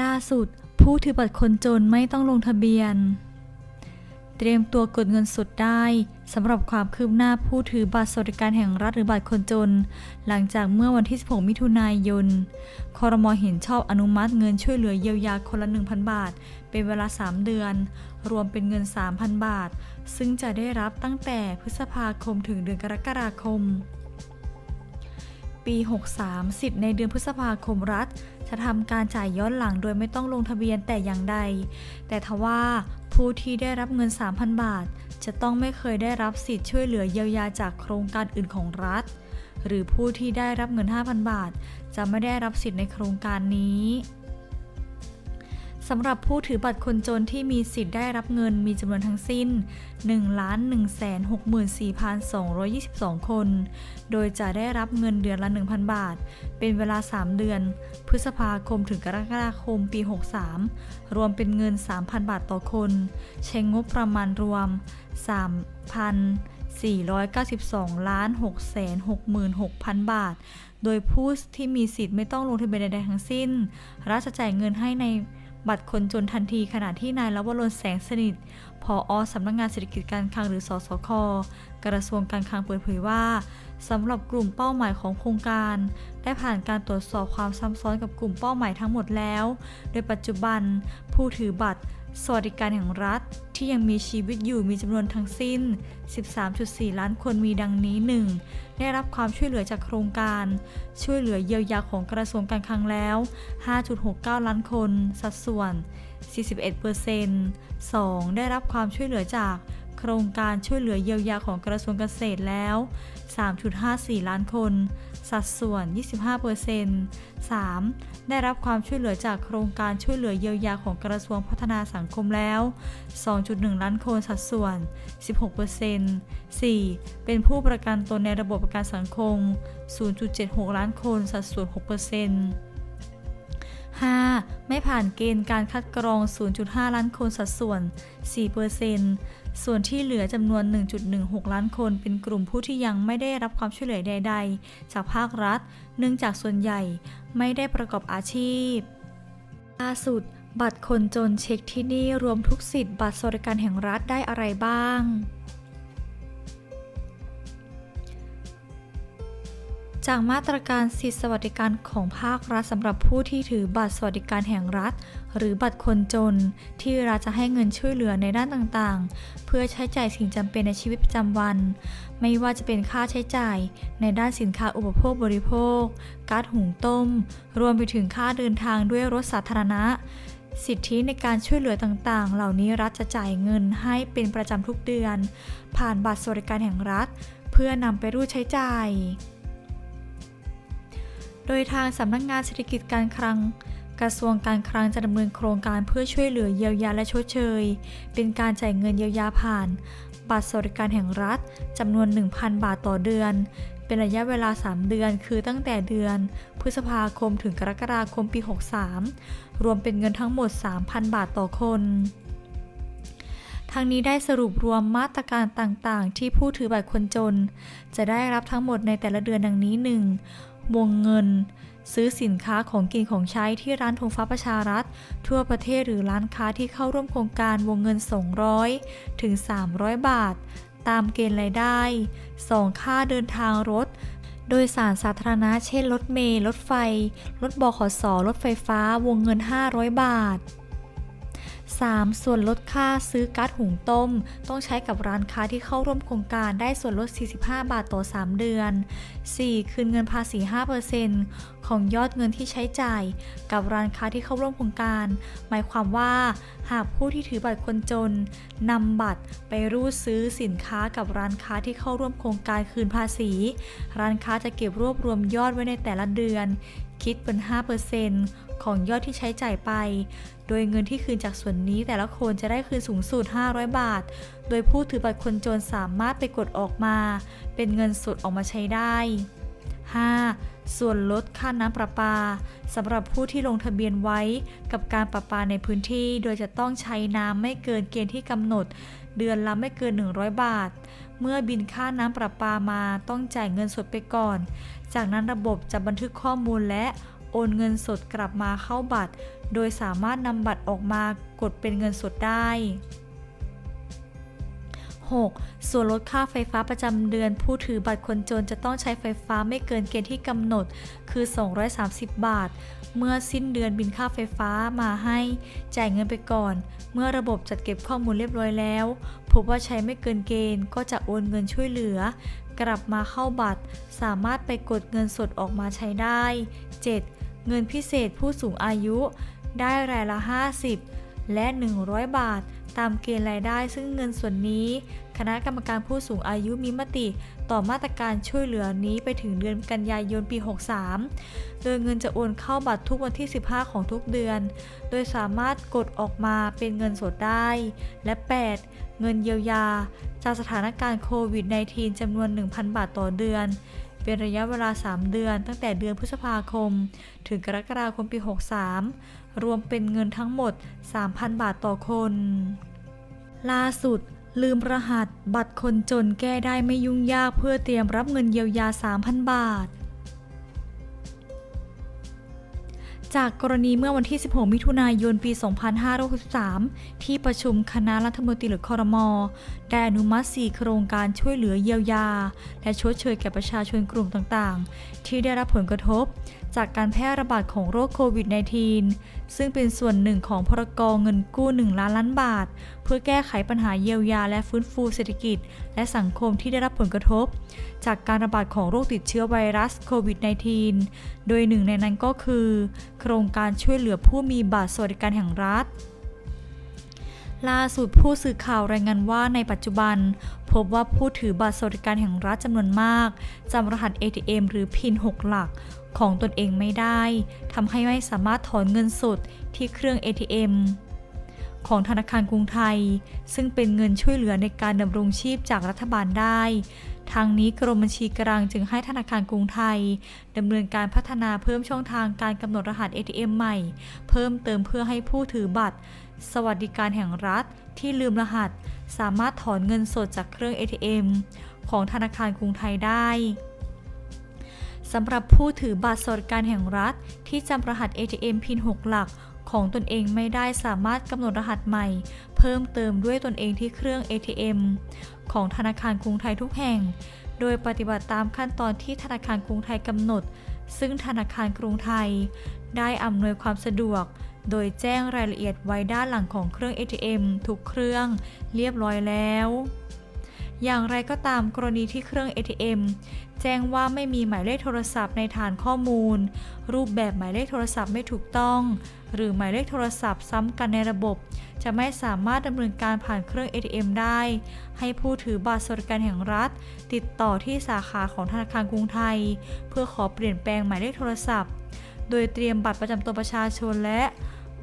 ล่าสุด ผู้ถือบัตรคนจนไม่ต้องลงทะเบียน เตรียมตัวกดเงินสดได้สำหรับความคืบหน้าผู้ถือบัตรสวัสดิการแห่งรัฐหรือบัตรคนจน หลังจากเมื่อวันที่ 16 มิถุนายน คอรมอเห็นชอบอนุมัติเงินช่วยเหลือเยียวยาคนละ 1,000 บาท เป็นเวลา 3 เดือน รวมเป็นเงิน 3,000 บาท ซึ่งจะได้รับตั้งแต่พฤษภาคมถึงเดือนกรกฎาคม ปี 63 สิทธิ์ในเดือนพฤษภาคมรัฐ จะทำการจ่ายย้อนหลังโดยไม่ต้องลงทะเบียนแต่อย่างใด แต่ทว่าผู้ที่ได้รับเงิน 3,000 บาท จะต้องไม่เคยได้รับสิทธิ์ช่วยเหลือเยียวยาจากโครงการอื่นของรัฐ หรือผู้ที่ได้รับเงิน 5,000 บาท จะไม่ได้รับสิทธิ์ในโครงการนี้ สำหรับผู้ถือบัตรคนจนที่มีสิทธิ์ได้รับเงินมีจำนวนทั้งสิ้น 1,164,222 คน โดยจะได้รับเงินเดือนละ 1,000 บาท เป็นเวลา 3 เดือน พฤษภาคมถึงกรกฎาคมปี 63 รวมเป็นเงิน 3,000 บาทต่อคน ใช้งบประมาณรวม3,492ล้าน666,000บาท โดยผู้ที่มีสิทธิ์ไม่ต้องลงทะเบียนใดๆทั้งสิ้น รัฐจะจ่ายเงินให้ใน บัตรคนจนทันทีขณะที่นายลวรนแสงสนิทผออสำนักงงานเศรษฐกิจการคลังหรือสสค กระทรวงการคลังเปิดเผยว่าสำหรับกลุ่มเป้าหมายของโครงการ ได้ผ่านการตรวจสอบความซ้ำซ้อนกับกลุ่มเป้าหมายทั้งหมดแล้ว โดยปัจจุบันผู้ถือบัตร สวัสดิการแห่งรัฐที่ยังมีชีวิตอยู่มีจำนวนทั้งสิ้น 13.4 ล้านคนมีดังนี้ 1. ได้รับความช่วยเหลือจากโครงการ ช่วยเหลือเยียวยาของกระทรวงการคลังแล้ว 5.69 ล้านคน สัดส่วน 41% 2. ได้รับความช่วยเหลือจากโครงการช่วยเหลือเยียวยาของกระทรวงเกษตรแล้ว 3.54 ล้านคน สัดส่วน 25% 3. ได้รับความช่วยเหลือจากโครงการช่วยเหลือเยียวยาของกระทรวงพัฒนาสังคมแล้ว 2.1 ล้านคนสัดส่วน 16% 4. เป็นผู้ประกันตนในระบบประกันสังคม 0.76 ล้านคนสัดส่วน 6% 5. ไม่ผ่านเกณฑ์การคัดกรอง 0.5 ล้านคนสัดส่วน 4%ส่วนที่เหลือจำนวน 1.16 ล้านคน เป็นกลุ่มผู้ที่ยังไม่ได้รับความช่วยเหลือใด ๆ จากภาครัฐ เนื่องจากส่วนใหญ่ไม่ได้ประกอบอาชีพล่าสุด บัตรคนจนเช็คที่นี่รวมทุกสิทธิ์บัตรสวัสดิการแห่งรัฐได้อะไรบ้าง จากมาตรการสิทธิสวัสดิการของภาครัฐสำหรับผู้ที่ถือบัตรสวัสดิการแห่งรัฐ หรือบัตรคนจน ที่รัฐจะให้เงินช่วยเหลือในด้านต่างๆ เพื่อใช้จ่ายสิ่งจำเป็นในชีวิตประจำวัน ไม่ว่าจะเป็นค่าใช้จ่าย ในด้านสินค้าอุปโภคบริโภค กาซหุงต้ม รวมไปถึงค่าเดินทางด้วยรถสาธารณะ สิทธิในการช่วยเหลือต่างๆ เหล่านี้รัฐจะจ่ายเงินให้เป็นประจำทุกเดือน ผ่านบัตรสวัสดิการแห่งรัฐ เพื่อนำไปรูดใช้จ่าย โดยทางสำนักงานเศรษฐกิจการคลัง กระทรวงการคลังจะดำเนินโครงการเพื่อช่วยเหลือเยียวยาและชดเชย เป็นการจ่ายเงินเยียวยาผ่าน บัตรสวัสดิการแห่งรัฐจำนวน 1,000 บาทต่อเดือน เป็นระยะเวลา 3 เดือน คือตั้งแต่เดือน พฤษภาคมถึงกรกฎาคมปี 63 รวมเป็นเงินทั้งหมด 3,000 บาทต่อคนทั้งนี้ได้สรุปรวมมาตรการต่างๆ ที่ผู้ถือบัตรคนจน จะได้รับทั้งหมดในแต่ละเดือนดังนี้ 1. วงเงิน ซื้อสินค้าของกินของใช้ที่ร้านธงฟ้าประชารัฐ ทั่วประเทศหรือร้านค้าที่เข้าร่วมโครงการวงเงิน 200 ถึง 300 บาท ตามเกณฑ์รายได้ 2. ค่าเดินทางรถ โดยสารสาธารณะเช่นรถเมล์รถไฟ รถบขสรถไฟฟ้า วงเงิน 500 บาท 3. ส่วนลดค่าซื้อก๊าซหุงต้ม ต้องใช้กับร้านค้าที่เข้าร่วมโครงการได้ส่วนลด 45 บาทต่อ 3 เดือน 4. คืนเงินภาษี 5%ของยอดเงินที่ใช้จ่าย กับร้านค้าที่เข้าร่วมโครงการ หมายความว่า หากผู้ที่ถือบัตรคนจนนำบัตรไปรูดซื้อสินค้ากับร้านค้าที่เข้าร่วมโครงการคืนภาษี ร้านค้าจะเก็บรวบรวมยอดไว้ในแต่ละเดือน คิดเป็น 5%ของยอดที่ใช้จ่ายไป โดยเงินที่คืนจากส่วนนี้แต่ละคนจะได้คืนสูงสุด 500 บาท โดยผู้ถือบัตรคนจนสามารถไปกดออกมา เป็นเงินสดออกมาใช้ได้ 5. ส่วนลดค่าน้ำประปาสำหรับผู้ที่ลงทะเบียนไว้กับการประปาในพื้นที่ โดยจะต้องใช้น้ำไม่เกินเกณฑ์ที่กำหนด เดือนละไม่เกิน 100 บาท เมื่อบินค่าน้ำประปามาต้องจ่ายเงินสดไปก่อน จากนั้นระบบจะบันทึกข้อมูลและโอนเงินสดกลับมาเข้าบัตร โดยสามารถนำบัตรออกมากดเป็นเงินสดได้ 6. ส่วนลดค่าไฟฟ้าประจำเดือน ผู้ถือบัตรคนจนจะต้องใช้ไฟฟ้าไม่เกินเกณฑ์ที่กำหนด คือ 230 บาท เมื่อสิ้นเดือนบินค่าไฟฟ้ามาให้ จ่ายเงินไปก่อน เมื่อระบบจัดเก็บข้อมูลเรียบร้อยแล้ว พบว่าใช้ไม่เกินเกณฑ์ก็จะโอนเงินช่วยเหลือ กลับมาเข้าบัตร สามารถไปกดเงินสดออกมาใช้ได้ 7. เงินพิเศษผู้สูงอายุ ได้รายละ 50 และ 100 บาท ตามเกณฑ์รายได้ ซึ่งเงินส่วนนี้ คณะกรรมการผู้สูงอายุมีมติ ต่อมาตรการช่วยเหลือนี้ไปถึงเดือนกันยายนปี 63 โดยเงินจะโอนเข้าบัตรทุกวันที่ 15 ของทุกเดือน โดยสามารถกดออกมาเป็นเงินสดได้ และ 8. เงินเยียวยา จากสถานการณ์โควิด -19 จำนวน 1,000 บาทต่อเดือนเป็นระยะเวลา 3 เดือนตั้งแต่เดือนพฤษภาคม ถึงกรกฎาคมปี 63 รวมเป็นเงินทั้งหมด 3,000 บาทต่อคน ล่าสุด ลืมรหัส บัตรคนจนแก้ได้ไม่ยุ่งยากเพื่อเตรียมรับเงินเยียวยา 3,000 บาท จากกรณีเมื่อวันที่ 16 มิถุนายน ปี 2563 ที่ประชุมคณะรัฐมนตรีหรือคอรมอได้อนุมัติ 4 โครงการช่วยเหลือเยียวยา และชดเชยแก่ประชาชนกลุ่มต่างๆ ที่ได้รับผลกระทบจากการแพร่ระบาดของโรคโควิด -19 ซึ่งเป็นส่วนหนึ่งของพรกเงินกู้ 1 ล้านล้านบาท พื่อแก้ไขปัญหาเยียวยาและฟื้นฟูเศรษฐกิจ และสังคมที่ได้รับผลกระทบ จากการระบาดของโรคติดเชื้อไวรัสโควิด -19 โดยหนึ่งในนั้นก็คือ โครงการช่วยเหลือผู้มีบัตรสวัสดิการแห่งรัฐล่าสุดผู้สื่อข่าวรายงานว่าในปัจจุบัน พบว่าผู้ถือบัตรสวัสดิการแห่งรัฐจำนวนมากจำรหัส ATM หรือพิน 6 หลักของตนเองไม่ได้ทำให้ไม่สามารถถอนเงินสดที่เครื่อง ATM ของธนาคารกรุงไทย ซึ่งเป็นเงินช่วยเหลือในการดำรงชีพจากรัฐบาลได้ ทางนี้กรมบัญชีกลางจึงให้ธนาคารกรุงไทยดำเนินการพัฒนาเพิ่มช่องทางการกำหนดรหัส ATM ใหม่ เพิ่มเติมเพื่อให้ผู้ถือบัตร สวัสดิการแห่งรัฐที่ลืมรหัส สามารถถอนเงินสดจากเครื่อง ATM ของธนาคารกรุงไทยได้สำหรับผู้ถือบัตรสวัสดิการแห่งรัฐที่จำรหัส ATM พิน 6 หลัก ของตนเองไม่ได้สามารถกำหนดรหัสใหม่ เพิ่มเติมด้วยตนเองที่เครื่อง ATM ของธนาคารกรุงไทยทุกแห่ง โดยปฏิบัติตามขั้นตอนที่ธนาคารกรุงไทยกำหนด ซึ่งธนาคารกรุงไทย ได้อำนวยความสะดวก โดยแจ้งรายละเอียดไว้ด้านหลังของเครื่อง ATM ทุกเครื่อง เรียบร้อยแล้ว อย่างไรก็ตามกรณีที่เครื่อง ATM แจ้งว่าไม่มีหมายเลขโทรศัพท์ในฐานข้อมูล รูปแบบหมายเลขโทรศัพท์ไม่ถูกต้อง หรือหมายเลขโทรศัพท์ซ้ำกันในระบบ จะไม่สามารถดำเนินการผ่านเครื่อง ATM ได้ ให้ผู้ถือบัตรสวัสดิการแห่งรัฐ ติดต่อที่สาขาของธนาคารกรุงไทย เพื่อขอเปลี่ยนแปลงหมายเลขโทรศัพท์ โดยเตรียมบัตรประจำตัวประชาชนและ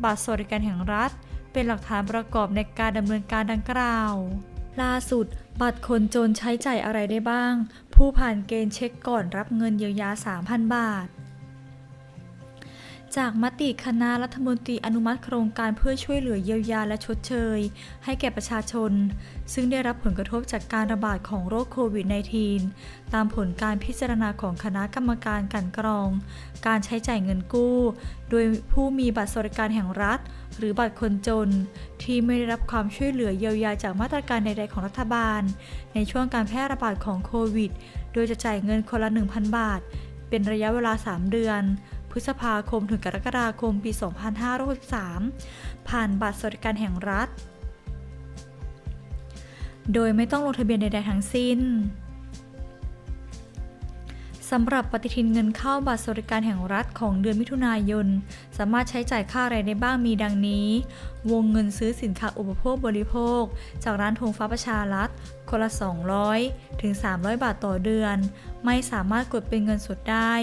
บัตรสวัสดิการแห่งรัฐ เป็นหลักฐานประกอบในการดำเนินการดังกล่าว ล่าสุด บัตรคนจนใช้จ่ายอะไรได้บ้าง ผู้ผ่านเกณฑ์เช็คก่อนรับเงินเยียวยา 3,000 บาท จากมติคณะรัฐมนตรีอนุมัติโครงการเพื่อช่วยเหลือเยียวยาและชดเชย ให้แก่ประชาชน ซึ่งได้รับผลกระทบจากการระบาดของโรคโควิด -19 ตามผลการพิจารณาของคณะกรรมการกันกรอง การใช้จ่ายเงินกู้ โดยผู้มีบัตรสวัสดิการแห่งรัฐ หรือบัตรคนจน ที่ไม่ได้รับความช่วยเหลือเยียวยาจากมาตรการใดๆของรัฐบาล ในช่วงการแพร่ระบาดของโควิด โดยจะจ่ายเงินคนละ 1,000 บาท เป็นระยะเวลา 3 เดือน พฤษภาคมถึงกรกฎาคมปี 2563 ผ่านบัตรสวัสดิการแห่งรัฐ โดยไม่ต้องลงทะเบียนใดๆทั้งสิ้นสำหรับปฏิทินเงินเข้าบัตรสวัสดิการแห่งรัฐของเดือนมิถุนายน สามารถใช้จ่ายค่าอะไรได้บ้างมีดังนี้ วงเงินซื้อสินค้าอุปโภคบริโภค จากร้านธงฟ้าประชารัฐ คนละ 200 ถึง 300 บาทต่อเดือน ไม่สามารถกดเป็นเงินสดได้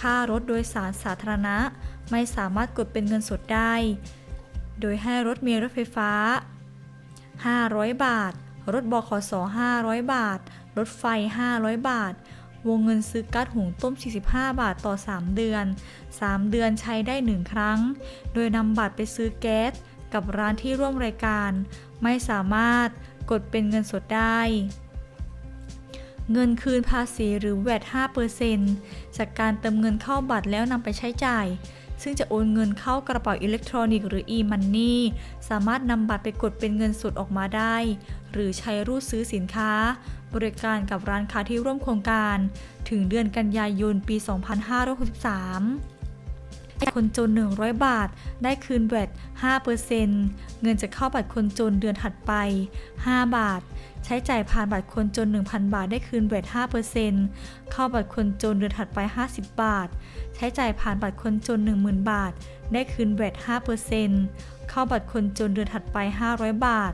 ค่ารถโดยสารสาธารณะ ไม่สามารถกดเป็นเงินสดได้ โดยให้รถเมล์รถไฟฟ้า 500 บาท รถบขส500 บาท รถไฟ 500 บาท วงเงินซื้อก๊าซหุงต้ม 45 บาทต่อ 3 เดือน 3 เดือนใช้ได้ 1 ครั้ง โดยนำบัตรไปซื้อแก๊สกับร้านที่ร่วมรายการ ไม่สามารถกดเป็นเงินสดได้ เงินคืนภาษีหรือแวด5%จากการเติมเงินเข้าบัตรแล้วนำไปใช้จ่าย ซึ่งจะโอนเงินเข้ากระเป๋าอิเล็กทรอนิกส์หรือ e-money สามารถนำบัตรไปกดเป็นเงินสดออกมาได้ หรือใช้รูดซื้อสินค้า บริการกับร้านค้าที่ร่วมโครงการ ถึงเดือนกันยายนปี 2563 ให้คนจน 100 บาท ได้คืนแวด5%เงินจะเข้าบัตรคนจนเดือนถัดไป 5 บาท ใช้จ่ายผ่านบัตรคนจน 1,000 บาท ได้คืนแวด5%เข้าบัตรคนจนเดือนถัดไป 50 บาท ใช้จ่ายผ่านบัตรคนจน 10,000 บาท ได้คืนแวด5%เข้าบัตรคนจนเดือนถัดไป 500 บาท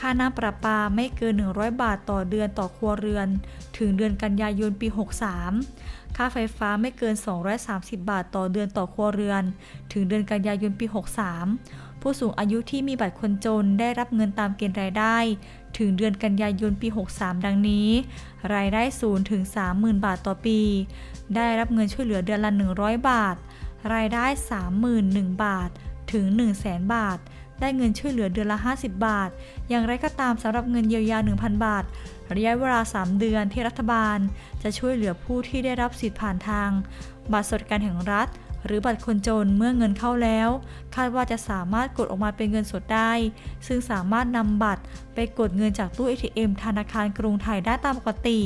ค่าน้ำประปาไม่เกิน 100 บาทต่อเดือนต่อครัวเรือน ถึงเดือนกันยายนปี 63 ค่าไฟฟ้าไม่เกิน 230 บาทต่อเดือนต่อครัวเรือน ถึงเดือนกันยายนปี 63 ผู้สูงอายุที่มีบัตรคนจนได้รับเงินตามเกณฑ์รายได้ ถึงเดือนกันยายนปี 63 ดังนี้ รายได้ศูนย์ถึง 30,000 บาทต่อปี ได้รับเงินช่วยเหลือเดือนละ 100 บาท รายได้ 31,000 บาท ถึง 100,000บาท ได้เงินช่วยเหลือเดือนละ 50 บาท อย่างไรก็ตามสำหรับเงินเยียวยา 1,000 บาท ระยะเวลา 3 เดือนที่รัฐบาล จะช่วยเหลือผู้ที่ได้รับสิทธิ์ผ่านทาง บัตรสวัสดิการแห่งรัฐ หรือบัตรคนจนเมื่อเงินเข้าแล้ว คาดว่าจะสามารถกดออกมาเป็นเงินสดได้ ซึ่งสามารถนำบัตรไปกดเงินจากตู้ ATM ธนาคารกรุงไทยได้ตามปกติ